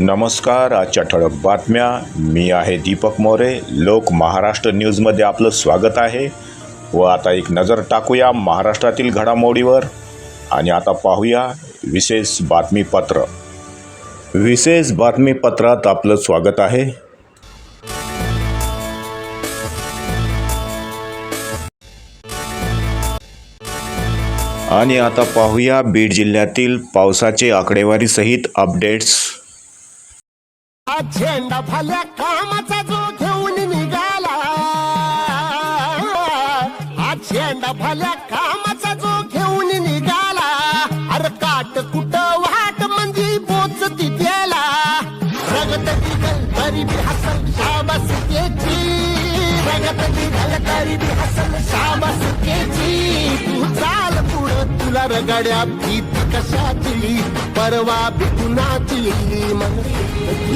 नमस्कार आजच्या ठळक बातम्या. मी आहे दीपक मोरे. लोक महाराष्ट्र न्यूजमध्ये आपलं स्वागत आहे. व आता एक नजर टाकूया महाराष्ट्रातील घडामोडीवर. आणि आता पाहूया विशेष बातमीपत्र. विशेष बातमीपत्रात आपलं स्वागत आहे. आणि आता पाहूया बीड जिल्ह्यातील पावसाचे आकडेवारीसहित अपडेट्स. झेंडा भल्या कामाचा जो घेऊन निघाला. हा झेंडा भल्या कामाचा जो घेऊन निघाला. अरे काट कुट वाट म्हणजे पोच तिथेला रगत निघल तरी बी हसल शाबास त्याची रगत निघल तरी बी हसल शाबास त्याची तुला रगड्या भीती कशाची परवा भिकुनाची मन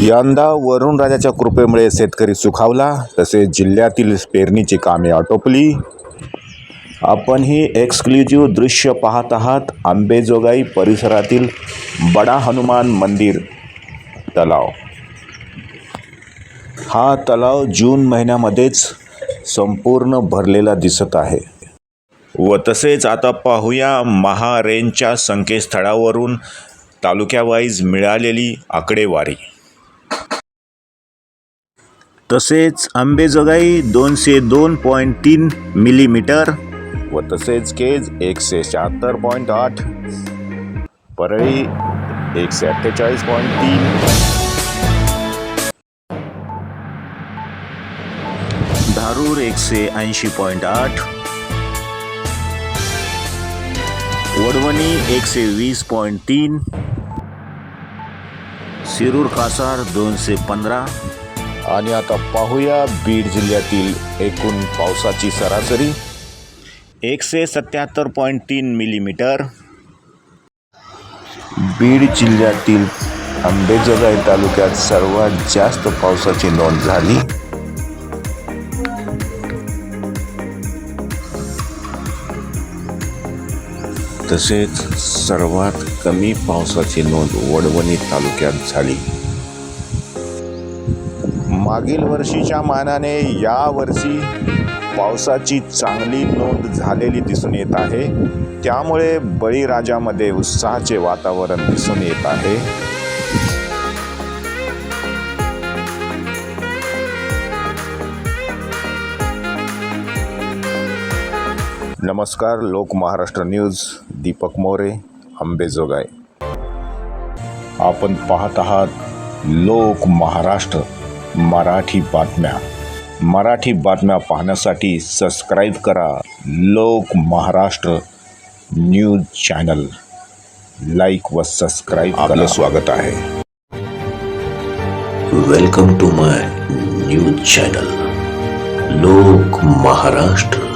यंदा वरुण राजाच्या कृपेमुळे शेतकरी सुखावला तसेच जिल्ह्यातील पेरणीची कामे आटोपली. आपण ही एक्सक्लुझिव्ह दृश्य पाहत आहात आंबेजोगाई परिसरातील बडा हनुमान मंदिर तलाव. हा तलाव जून महिन्यामध्येच संपूर्ण भरलेला दिसत आहे. व तसेच आता पाहूया महारेंजच्या संकेतस्थळावरून तालुक्यावाईज मिळालेली आकडेवारी. तसेच आंबेजोगाई दोनशे दोन पॉईंट तीन मिलीमीटर व तसेच केज एकशे शहात्तर पॉईंट आठ परळी एकशे अठ्ठेचाळीस पॉईंट तीन. धारूर एकशे ऐंशी पॉईंट आठ वडवणी एकशे वीस पॉईंट तीन शिरूर कासार दोनशे पंधरा. आणि आता पाहूया बीड जिल्ह्यातील एकूण पावसाची सरासरी. एकशे सत्याहत्तर पॉईंट तीन मिलीमीटर. बीड जिल्ह्यातील आंबेजोगाई तालुक्यात सर्वात जास्त पावसाची नोंद झाली. तसेच सर्वात कमी पावसाची नोंद वडवणी तालुक्यात झाली. मागील वर्षीच्या मानाने या वर्षी पावसाची चांगली नोंद झालेली दिसून येत आहे. त्यामुळे बळीराजामध्ये उत्साहाचे वातावरण दिसून येत आहे. नमस्कार लोक महाराष्ट्र न्यूज दीपक मोरे आंबेजोगाई आपण पाहत आहात लोक महाराष्ट्र मराठी बातम्या. मराठी बातम्या पाहण्यासाठी सबस्क्राईब करा Lok Maharashtra news channel. Like व सबस्क्राईब आपलं स्वागत आहे. Welcome to my news channel Lok Maharashtra.